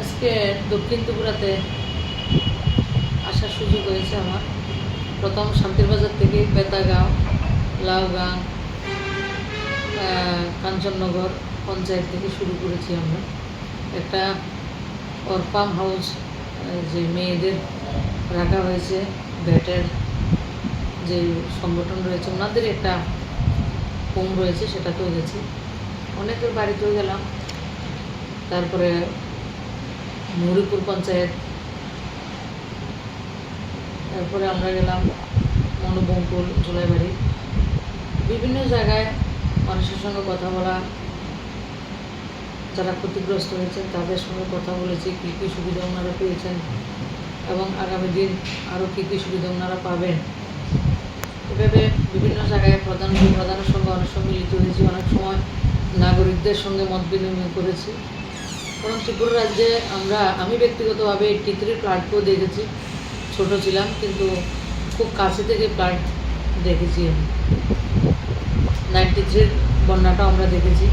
আজকে দক্ষিণ ত্রিপুরাতে আসার সুযোগ হয়েছে আমার। প্রথম শান্তির বাজার থেকে বেতাগাঁও লাউগাঁ কাঞ্চননগর পঞ্চায়েত থেকে শুরু করেছি আমরা। একটা অরফাম হাউস যে মেয়েদের রাখা হয়েছে ভেটের যে সংগঠন রয়েছে, ওনাদের একটা হোম রয়েছে সেটাতেও গেছি অনেকের বাড়িতেও গেলাম তারপরে মুরিপুর পঞ্চায়েত। তারপরে আমরা গেলাম মনোবঙ্কুল জোলাইবাড়ি। বিভিন্ন জায়গায় মানুষের সঙ্গে কথা বলা, যারা ক্ষতিগ্রস্ত হয়েছেন তাদের সঙ্গে কথা বলেছি, কী কী সুবিধা ওনারা পেয়েছেন এবং আগামী দিন আরও কী কী সুবিধা ওনারা পাবেন। এভাবে বিভিন্ন জায়গায় প্রধান প্রধানের সঙ্গে অনেক সময় মিলিত হয়েছি। অনেক সময় নাগরিকদের সঙ্গে মত বিনিময় করেছি। কারণ ত্রিপুরা রাজ্যে আমরা, আমি ব্যক্তিগতভাবে এইটটি থ্রি দেখেছি, ছোট ছিলাম, কিন্তু খুব কাছে থেকে প্লান্ট দেখেছি আমি। নাইনটি থ্রির বন্যাটাও আমরা দেখেছি।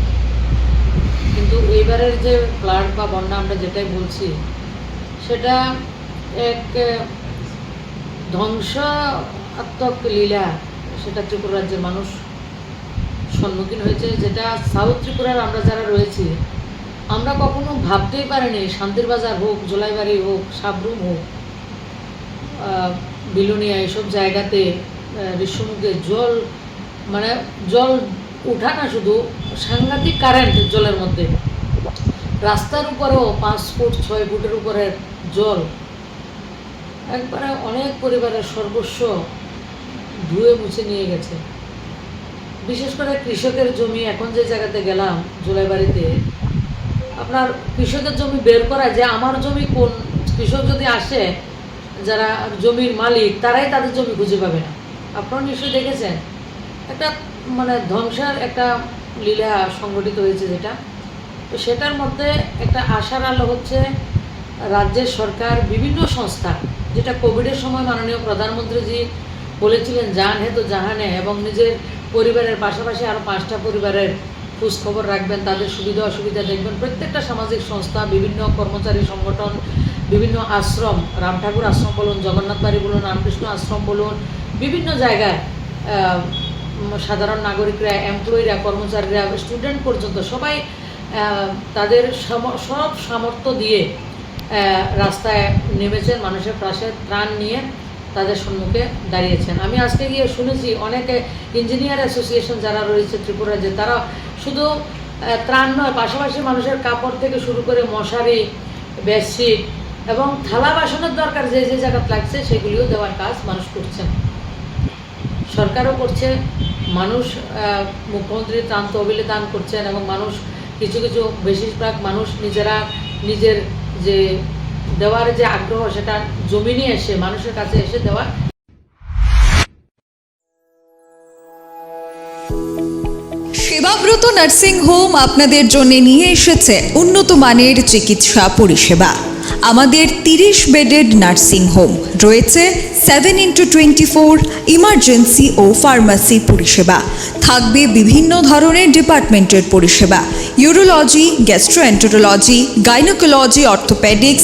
কিন্তু এইবারের যে ফ্লাড বা বন্যা আমরা যেটাই বলছি, সেটা এক ধ্বংসাত্মক লীলা, সেটা ত্রিপুরা রাজ্যের মানুষ সম্মুখীন হয়েছে, যেটা সাউথ ত্রিপুরার আমরা যারা রয়েছি আমরা কখনো ভাবতেই পারিনি শান্তির বাজার হোক জোলাইবাড়ি হোক সাবরুম হোক বিলুনিয়া এসব জায়গাতে আহ, জল মানে জল উঠা না শুধু সাংঘাতিক কারেন্ট জলের মধ্যে। রাস্তার উপরেও পাঁচ ফুট ছয় ফুটের উপরে জল। একবারে অনেক পরিবারের সর্বস্ব ধুয়ে মুছে নিয়ে গেছে। বিশেষ করে কৃষকের জমি এখন যে জায়গাতে গেলাম জোলাইবাড়িতে আপনার কৃষকের জমি বের করা যে আমার জমি কোন কৃষক যদি আসে, যারা জমির মালিক, তারাই তাদের জমি খুঁজে পাবে না। আপনারা নিশ্চয়ই দেখেছেন। একটা মানে ধ্বংসের একটা লীলা সংগঠিত হয়েছে যেটা। তো সেটার মধ্যে একটা আশার আলো হচ্ছে রাজ্যের সরকার, বিভিন্ন সংস্থা, যেটা কোভিডের সময় মাননীয় প্রধানমন্ত্রীজি বলেছিলেন জান হে তো জাহানে, এবং নিজের পরিবারের পাশাপাশি আরও পাঁচটা পরিবারের খোঁজ খবর রাখবেন, তাদের সুবিধা অসুবিধা দেখবেন। প্রত্যেকটা সামাজিক সংস্থা, বিভিন্ন কর্মচারী সংগঠন, বিভিন্ন আশ্রম, রাম ঠাকুর আশ্রম বলুন, জগন্নাথ বাড়ি বলুন, রামকৃষ্ণ আশ্রম বলুন, বিভিন্ন জায়গায় সাধারণ নাগরিকরা এমপ্লয়িরা কর্মচারীরা স্টুডেন্ট পর্যন্ত সবাই তাদের সব সামর্থ্য দিয়ে রাস্তায় নেমেছেন, মানুষের পাশে ত্রাণ নিয়ে। তাদের সম্মুখে দাঁড়িয়েছেন। আমি আজকে গিয়ে শুনেছি অনেকে ইঞ্জিনিয়ার অ্যাসোসিয়েশন যারা রয়েছে ত্রিপুরা যে তারা শুধু ত্রাণ নয়, পাশাপাশি মানুষের কাপড় থেকে শুরু করে মশারি, বেডশিট এবং থালা বাসনের দরকার যে যে জায়গাতে লাগছে সেগুলিও দেওয়ার কাজ মানুষ করছেন। সরকারও করছে, মানুষ মুখ্যমন্ত্রী ত্রাণ তহবিলে দান করছেন এবং মানুষ, কিছু কিছু বেশিরভাগ মানুষ নিজেরা নিজের যে দেওয়ার যে আগ্রহ, সেটা জমিনে এসে, মানুষের কাছে এসে দেওয়া সেবাব্রত নার্সিং হোম আপনাদের জন্য নিয়ে এসেছে উন্নত মানের চিকিৎসা পরিষেবা। আমাদের তিরিশ বেডেড নার্সিং হোম রয়েছে seven into twenty four emergency ও ফার্মাসি পরিষেবা। থাকবে বিভিন্ন ধরনের ডিপার্টমেন্টের পরিষেবা। Urology, gastroenterology, gynaecology, orthopaedics